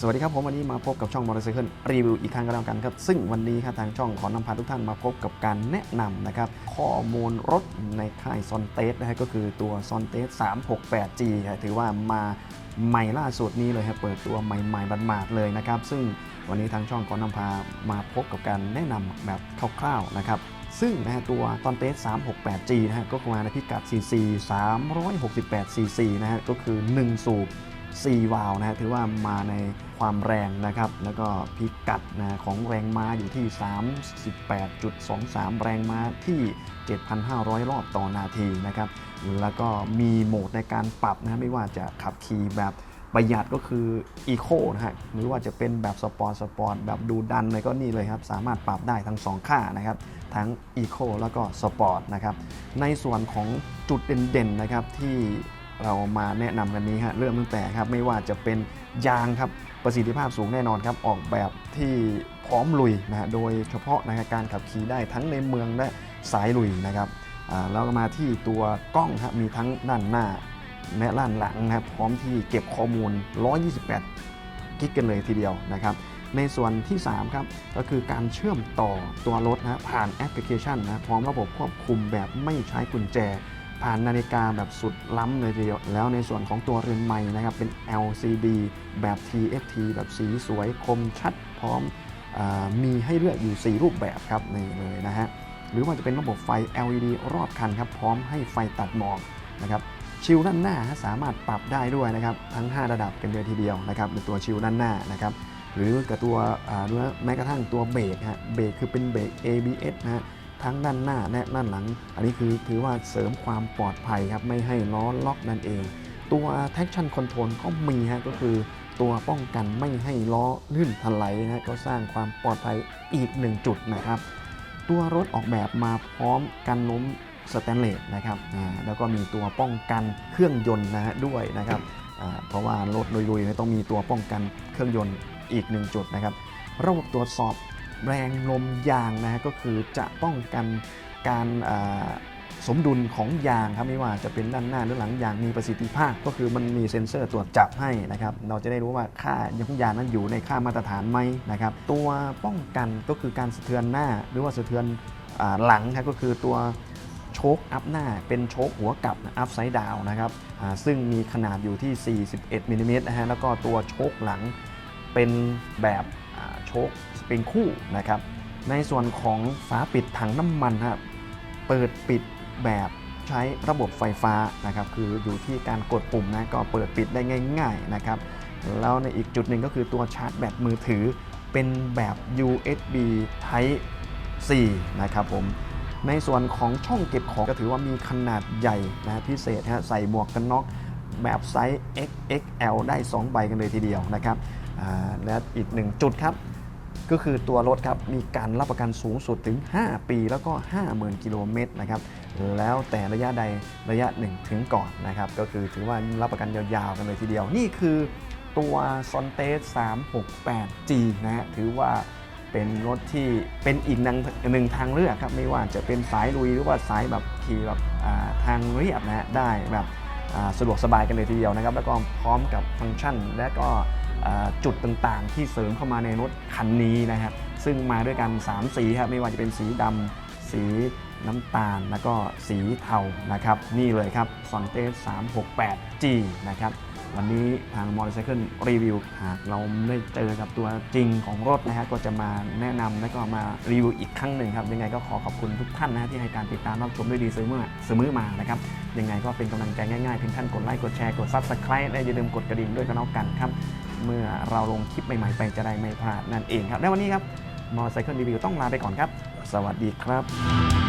สวัสดีครับผมวันนี้มาพบกับช่องมอเตอร์ไซค์รีวิวอีกครั้งก็แล้วกันครับ ซึ่งวันนี้ครับทางช่องขอนำพาทุกท่านมาพบกับการแนะนำนะครับ ข้อมูลรถในค่ายซอนเตสนะฮะก็คือตัวซอนเตส 368G ฮะถือว่ามาใหม่ล่าสุดนี้เลยครับเปิดตัวใหม่ๆบัดเลยนะครับ ซึ่งวันนี้ทางช่องขอนำพามาพบกับการแนะนำแบบคร่าวๆนะครับซึ่งนะฮะตัวตอนเตส 368G นะฮะก็มาในพิกัด CC 368 CC นะฮะก็คือ 1 สูบ 4 วาล์วนะฮะถือว่ามาในความแรงนะครับ แล้วก็พิกัดนะของแรงม้าอยู่ที่ 38.23 แรงม้าที่ 7,500 รอบต่อนาทีนะครับ แล้วก็มีโหมดในการปรับนะไม่ว่าจะขับขี่แบบประหยัดก็คือ Eco นะฮะหรือว่าจะเป็นแบบสปอร์ตสปอร์ตแบบดูดันเลยก็นี่เลยครับ สามารถปรับได้ทั้ง 2 ค่านะครับ ทั้ง Eco แล้วก็ Sport นะครับ ในส่วนของจุดเด่นๆนะครับที่ เรามาแนะนำกันนี้ฮะเริ่มตั้งแต่ครับไม่ว่าจะเป็นยางครับประสิทธิภาพสูงแน่นอนครับออกแบบที่พร้อมลุยนะฮะโดยเฉพาะนะการขับขี่ได้ทั้งในเมืองและสายลุยนะครับแล้วก็มาที่ตัวกล้องครับมีทั้งด้านหน้าและด้านหลังนะครับพร้อมที่เก็บข้อมูล 128 กิกกันเลยทีเดียวนะครับในส่วนที่ 3 ครับก็คือการเชื่อมต่อตัวรถนะผ่านแอปพลิเคชันนะพร้อมระบบควบคุมแบบไม่ใช้กุญแจ ผ่านนาฬิกาแบบสุดล้ำเลยทีเดียว แล้วในส่วนของตัวเรือนไม้นะครับ เป็น LCD แบบ TFT แบบสีสวยคมชัดพร้อมอมีให้เลือกอยู่ 4 รูปแบบครับนี่เลยนะฮะ หรือว่าจะเป็นระบบไฟ LED รอบคันครับ พร้อมให้ไฟตัดหมอกนะครับชิลด้านหน้าสามารถปรับได้ด้วยนะครับทั้ง 5 ระดับกันเลยทีเดียวนะครับในตัวชิลด้านหน้านะครับหรือกับตัวแม้กระทั่งตัวเบรกฮะเบรกคือเป็นเบรก ABS นะฮะ ทั้งด้านหน้าและด้านหลัง อันนี้คือถือว่าเสริมความปลอดภัยครับไม่ให้ล้อล็อกนั่นเอง ตัว traction control ก็มีฮะก็คือตัวป้องกันไม่ให้ล้อลื่นถลายนะก็สร้างความปลอดภัยอีกหนึ่งจุดนะครับ ตัวรถออกแบบมาพร้อมกันล้มสแตนเลสนะครับอ่าแล้วก็มีตัวป้องกันเครื่องยนต์นะฮะด้วยนะครับอ่าเพราะว่ารถลุยๆเนี่ยต้องมีตัวป้องกันเครื่องยนต์อีกหนึ่งจุดนะครับ ระบบตรวจสอบ แรงลมยางนะฮะก็คือจะป้องกันการสมดุลของยางครับไม่ว่าจะเป็นด้านหน้าหรือหลังยางมีประสิทธิภาพ ก็คือมันมีเซ็นเซอร์ตรวจจับให้นะครับเราจะได้รู้ว่าค่ายางยางนั้นอยู่ในค่ามาตรฐานไหมนะครับตัวป้องกันก็คือการสะเทือนหน้าหรือว่าสะเทือนอหลังครับก็คือตัวโชคอัพหน้าเป็นโชคหัวกลับอัพไซด์ดาวนะครับซึ่งมีขนาดอยู่ที่ 41มิลลิเมตรนะฮะแล้วก็ตัวโชคหลังเป็นแบบโชค สปริงคู่นะครับ ในส่วนของฝาปิดถังน้ำมันครับเปิดปิดแบบใช้ระบบไฟฟ้านะครับ คืออยู่ที่การกดปุ่มนะก็เปิดปิดได้ง่าย ๆนะครับ แล้วในอีกจุดหนึ่งก็คือตัวชาร์จแบตมือถือเป็นแบบ USB Type C นะครับผมในส่วนของช่องเก็บของก็ถือว่ามีขนาดใหญ่นะพิเศษฮะใส่หมวกกันน็อกแบบไซส์ XXL ได้ 2 ใบกันเลยทีเดียวนะครับอ่าและอีกหนึ่งจุดครับ ก็คือตัวรถครับมีการรับประกันสูงสุดถึง 5 ปี แล้วก็ 50,000 กิโลเมตรนะครับแล้วแต่ระยะใดระยะหนึ่งถึงก่อนนะครับก็คือถือว่ารับประกันยาวๆกันเลยทีเดียว นี่คือตัว s o n t e s 368G นะฮะถือว่าเป็นรถที่เป็นอีกหนึ่งงทางเลือกครับไม่ว่าจะเป็นสายลุยหรือว่าสายแบบขี่แบบทางเรียบนะฮะได้แบบสะดวกสบายกันเลยทีเดียวนะครับ แล้วก็พร้อมกับฟังก์ชันและก็ จุดต่างๆ ที่เสริมเข้ามาในรถคันนี้นะครับ ซึ่งมาด้วยกัน 3 สีครับไม่ว่าจะเป็นสีดำสีน้ำตาลแล้วก็สีเทานะครับ นี่เลยครับ s o n t e 368G นะครับวันนี้ทาง Motorcycle Review หากเราได้เจอกับตัวจริงของรถนะฮะก็จะมาแนะนำและก็มารีวิวอีกครั้งหนึ่งครับยังไงก็ขอขอบคุณทุกท่านนะฮะที่ให้การติดตามรับชมด้วยดีเสมอเสมอมานะครับยังไงก็เป็นกำลังใจง่ายๆเพียงท่านกดไลค์กดแชร์กด Subscribe และอย่าลืมกดกระดิ่งด้วยกันแล้วกันครับ เมื่อเราลงคลิปใหม่ๆไปจะได้ไม่พลาดนั่นเองครับและวันนี้ครับ Motorcycle Review ต้องลาไปก่อนครับ สวัสดีครับ